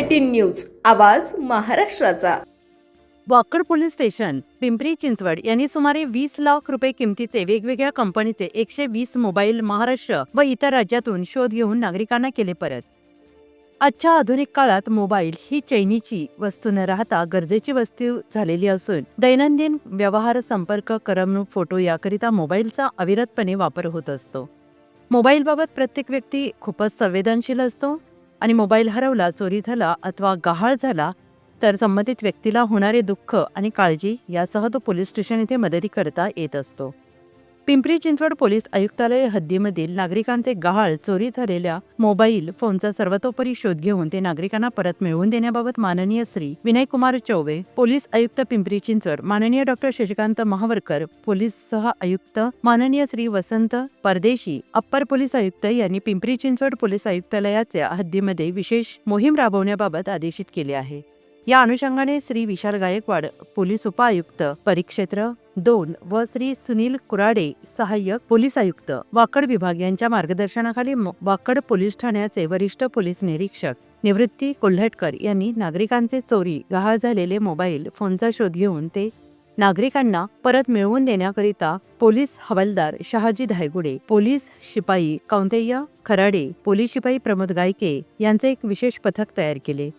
Eighteen news आवाज महाराष्ट्राचा. Wakad police station Pimpri Chinchwad यांनी सुमारे वीस लाख रुपये किमतीचे वेगवेगळ्या कंपनीचे एकशे वीस मोबाईल महाराष्ट्र व इतर राज्यातून शोध घेऊन नागरिकांना केले परत. आजच्या आधुनिक काळात मोबाईल ही चैनीची वस्तू न राहता गरजेची वस्तू झालेली असून दैनंदिन व्यवहार संपर्क करमणूक फोटो याकरिता मोबाईलचा अविरतपणे वापर होत असतो. मोबाईलबाबत प्रत्येक व्यक्ती खूपच संवेदनशील असतो. आणि मोबाईल हरवला चोरी झाला अथवा गहाळ झाला तर संबंधित व्यक्तीला होणारे दुःख आणि काळजी यासह तो पोलीस स्टेशन येथे मदती करता येत असतो. पिंपरी चिंचवड पोलीस आयुक्तालय हद्दीमधील नागरिकांचे गहाळ चोरी झालेल्या मोबाईल फोनचा सर्वतोपरी शोध घेऊन ते नागरिकांना परत मिळवून देण्याबाबत माननीय श्री विनयकुमार चौबे पोलीस आयुक्त पिंपरी चिंचवड माननीय डॉक्टर शशिकांत महावरकर पोलीस सह आयुक्त माननीय श्री वसंत परदेशी अप्पर पोलीस आयुक्त यांनी पिंपरी चिंचवड पोलीस आयुक्तालयाच्या हद्दीमध्ये विशेष मोहीम राबवण्याबाबत आदेशित केले आहे. या अनुषंगाने श्री विशाल गायकवाड पोलीस उपायुक्त परिक्षेत्र दोन व श्री सुनील कुराडे सहाय्यक पोलीस आयुक्त वाकड विभाग यांच्या मार्गदर्शनाखाली म- वाकड पोलीस ठाण्याचे वरिष्ठ पोलीस निरीक्षक निवृत्ती कोल्हटकर यांनी नागरिकांचे चोरी गहाळ झालेले मोबाईल फोनचा शोध घेऊन ते नागरिकांना परत मिळवून देण्याकरिता पोलीस हवालदार शहाजी धायगुडे पोलीस शिपाई कौंतेय खराडे पोलीस शिपाई प्रमोद गायके यांचे एक विशेष पथक तयार केले.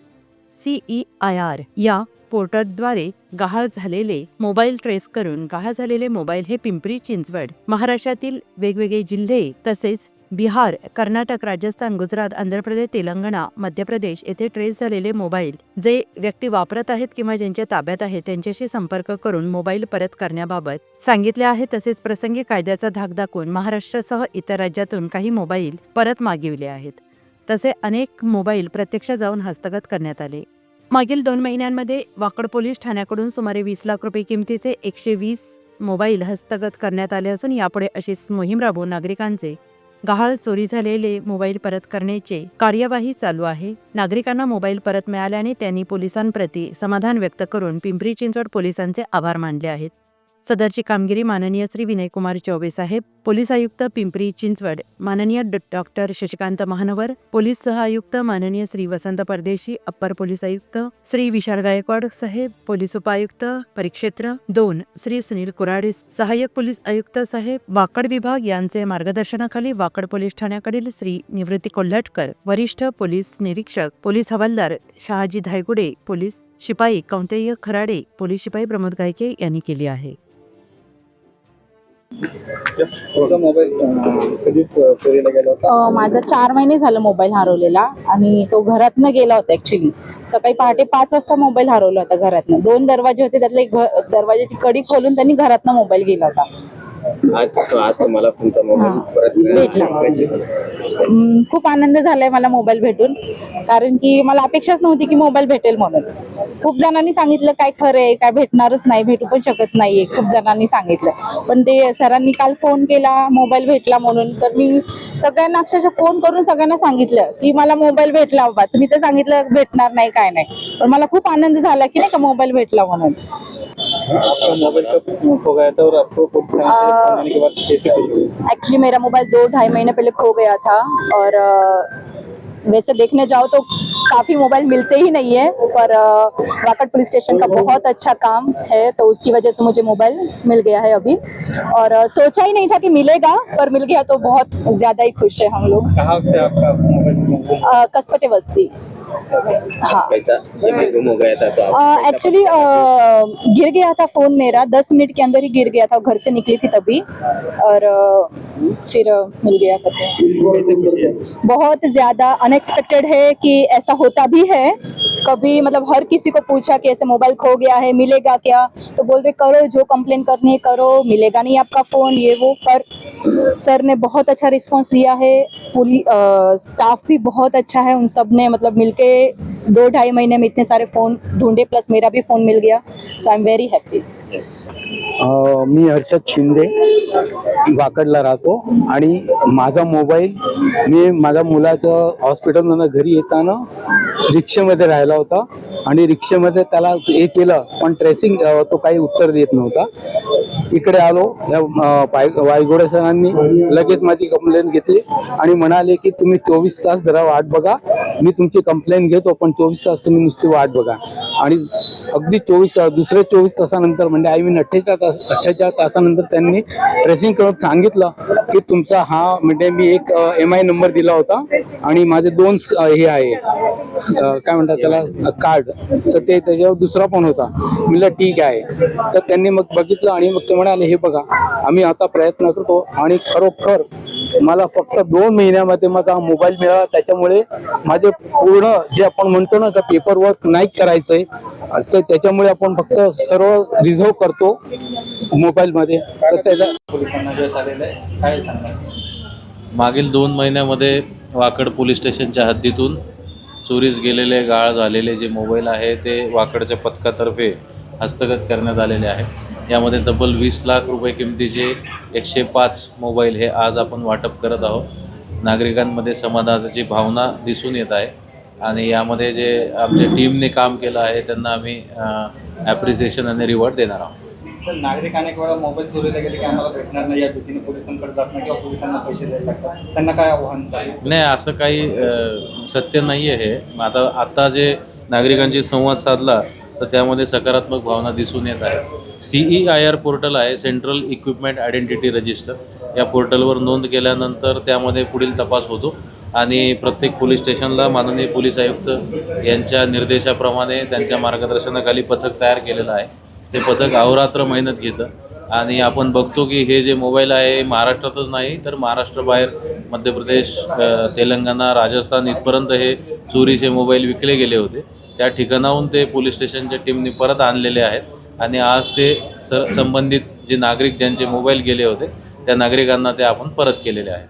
सीई आय आर या पोर्टलद्वारे गहाळ झालेले मोबाईल ट्रेस करून गहाळ झालेले मोबाईल हे पिंपरी चिंचवड महाराष्ट्रातील वेगवेगळे जिल्हे तसेच बिहार कर्नाटक राजस्थान गुजरात आंध्र प्रदेश तेलंगणा मध्य प्रदेश येथे ट्रेस झालेले मोबाईल जे व्यक्ती वापरत आहेत किंवा ज्यांच्या ताब्यात आहेत त्यांच्याशी संपर्क करून मोबाईल परत करण्याबाबत सांगितले आहे. तसेच प्रसंगी कायद्याचा धाक दाखवून महाराष्ट्रासह इतर राज्यातून काही मोबाईल परत मागविले आहेत. तसे अनेक मोबाईल प्रत्यक्ष जाऊन हस्तगत करण्यात आले. मागील दोन महिन्यांमध्ये वाकड पोलीस ठाण्याकडून सुमारे वीस लाख रुपये किमतीचे एकशे वीस मोबाईल हस्तगत करण्यात आले असून यापुढे अशीच मोहीम राबवून नागरिकांचे गहाळ चोरी झालेले मोबाईल परत करण्याचे कार्यवाही चालू आहे. नागरिकांना मोबाईल परत मिळाल्याने त्यांनी पोलिसांप्रती समाधान व्यक्त करून पिंपरी चिंचवड पोलिसांचे आभार मानले आहेत. सदरची कामगिरी माननीय श्री विनयकुमार चौबे साहेब पोलीस आयुक्त पिंपरी चिंचवड माननीय डॉक्टर शशिकांत महानवर पोलीस सह आयुक्त माननीय श्री वसंत परदेशी अप्पर पोलीस आयुक्त श्री विशाल गायकवाड साहेब पोलीस उपायुक्त परिक्षेत्र दोन श्री सुनील कुराडे सहाय्यक पोलीस आयुक्त साहेब वाकड विभाग यांचे मार्गदर्शनाखाली वाकड पोलीस ठाण्याकडील श्री निवृत्ती कोल्हटकर वरिष्ठ पोलीस निरीक्षक पोलीस हवालदार शहाजी धायगुडे पोलीस शिपाई कौंतेय खराडे पोलीस शिपाई प्रमोद गायके यांनी केली आहे. माझा चार महिने झालं मोबाईल हरवलेला आणि तो घरातनं गेला होता ऍक्च्युली सकाळी पहाटे पाच वाजता मोबाईल हरवला होता घरातनं. दोन दरवाजे होते त्यातले एक दरवाजाची कडी खोलून त्यांनी घरातनं मोबाईल गेला होता. आज आज तुम्हाला तुमचा मोबाईल. परत भेटला. खूप आनंद झालाय मला मोबाईल भेटून. कारण की मला अपेक्षाच नव्हती की मोबाईल भेटेल म्हणून. खूप जणांनी सांगितलं काय खरं आहे काय भेटणारच नाही भेटू पण शकत नाहीये. खूप जणांनी सांगितलं. पण ते सरांनी काल फोन केला मोबाईल भेटला म्हणून. तर मी सगळ्यांना अक्षरशः फोन करून सगळ्यांना सांगितलं की मला मोबाईल भेटला बाबा. तुम्ही तर सांगितलं भेटणार नाही काय नाही. पण मला खूप आनंद झाला की नाही का मोबाईल भेटला म्हणून. आपका मोबाईल कब खो गया था और आपको के बाद कैसे एक्चुअली मेरा मोबाइल दो ढाई महीने पहले खो गया था और वैसे देखने जाओ तो काफ़ी मोबाइल मिलते ही नहीं है पर वाकड पुलिस स्टेशन का बहुत अच्छा काम है तो उसकी वजह से मुझे मोबाइल मिल गया है अभी। और सोचा ही नहीं था कि मिलेगा पर मिल गया तो बहुत ज़्यादा ही खुश है हम लोग। कहाँ से आपका मोबाइल कसपटे बस्ती हाँ। कैसा गुम हो गया था तो एक्चुअली गिर गया था फ़ोन मेरा। दस मिनट के अंदर ही गिर गया था घर से निकली थी तभी। और फिर मिल गया करके कैसे खुशी है? बहुत ज़्यादा अनएक्सपेक्टेड है कि ऐसा होता भी है। कभी मतलब हर किसी को पूछा कि ऐसे मोबाइल खो गया है, मिलेगा क्या? तो बोल रहे, करो, जो कंप्लेन करनी है, करो, मिलेगा नहीं आपका फ़ोन ये वो। पर सर ने बहुत अच्छा रिस्पांस दिया है। पुलिस स्टाफ भी बहुत अच्छा है, उन सबने मतलब मिलके दो ढाई महीने में इतने सारे फ़ोन ढूंढे प्लस मेरा भी फ़ोन मिल गया। So I am very happy मी हर्षद शिंदे वाकडला राहतो आणि माझा मोबाईल मी माझ्या मुलाचं हॉस्पिटलमधनं घरी येताना रिक्षेमध्ये राहिला होता आणि रिक्षेमध्ये त्याला हे केलं पण ट्रेसिंग तो काही उत्तर देत नव्हता. इकडे आलो या वायगोडे सरांनी लगेच माझी कंप्लेंट घेतली आणि म्हणाले की तुम्ही चोवीस तास जरा वाट बघा. मी तुमची कंप्लेंट घेतो पण चोवीस तास तुम्ही नुसती वाट बघा. आणि अगदी चोवीस दुसरे चोवीस तासानंतर म्हणजे आय मीन अठ्ठेचाळ तास अठ्ठेचाळ तासानंतर त्यांनी ट्रेसिंग करून सांगितलं की तुमचा हा म्हणजे मी एक एम आय नंबर दिला होता आणि माझे दोन हे आहे. काय म्हणतात त्याला? कार्ड तर ते त्याच्यावर दुसरा पण होता. म्हणलं ठीक आहे. तर त्यांनी मग बघितलं आणि मग ते म्हणाले हे बघा आम्ही आता प्रयत्न करतो आणि खरोखर मला फक्त दोन महिन्यामध्ये माझा हा मोबाईल मिळाला. त्याच्यामुळे माझे पूर्ण जे आपण म्हणतो ना का पेपर वर्क नाही करायचंय तर त्याच्यामुळे आपण फक्त सर्व रिझर्व करतो मोबाईलमध्ये. तर त्याचा पोलिसांना यश आलेलं आहे. काय सांगणार मागील दोन महिन्यामध्ये वाकड पोलीस स्टेशनच्या हद्दीतून चोरीस गेलेले गाळ झालेले जे मोबाईल आहे ते वाकडच्या पथकातर्फे हस्तगत करण्यात आलेले आहे. यामध्ये तब्बल वीस लाख रुपये किमतीचे एकशे पाच मोबाईल हे आज आपण वाटप करत आहोत. नागरिकांमध्ये समाधानाची भावना दिसून येत आहे. आणि यामध्ये जे आमच्या टीमने काम केलं आहे त्यांना आम्ही ॲप्रिसिएशन आणि रिवॉर्ड देणार आहोत. सर नागरिक अनेक वेळा मोबाईल चोरीला गेले की आम्हाला भेटणार नाही या भीतीने पोलिसांकडे जात नाही किंवा पोलिसांना पैसे द्यायला लागतात. त्यांना काय आव्हान नाही असं काही सत्य नाही आहे आता आत्ता जे नागरिकांशी संवाद साधला तर त्यामध्ये सकारात्मक भावना दिसून येत आहे. C E I R portal आहे सेंट्रल इक्विपमेंट आयडेंटिटी रजिस्टर या पोर्टलवर नोंद केल्यानंतर त्यामध्ये पुढील तपास होतो. आणि प्रत्येक पोलीस स्टेशनला माननीय पोलीस आयुक्त यांच्या निर्देशाप्रमाणे त्यांच्या मार्गदर्शनाखाली पथक तयार केलेलं आहे. ते पथक अहोरात्र मेहनत घेतं. आणि आपण बघतो की हे जे मोबाईल आहे महाराष्ट्रातच नाही तर महाराष्ट्राबाहेर मध्य प्रदेश तेलंगणा राजस्थान इथपर्यंत हे चोरीचे मोबाईल विकले गेले होते. त्या ठिकाणाहून ते पोलीस स्टेशनच्या टीमने परत आणलेले आहेत. आणि आज ते सर संबंधित जे नागरिक ज्यांचे मोबाईल गेले होते त्या नागरिकांना ते आपण परत केलेले आहे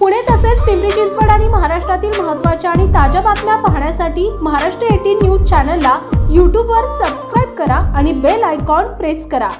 पुणे तसेच पिंपरी चिंचवड आणि महाराष्ट्रातील महत्त्वाच्या आणि ताज्या बातम्या पाहण्यासाठी महाराष्ट्र एटीन न्यूज चॅनलला यूट्यूबवर सबस्क्राईब करा आणि बेल आयकॉन प्रेस करा.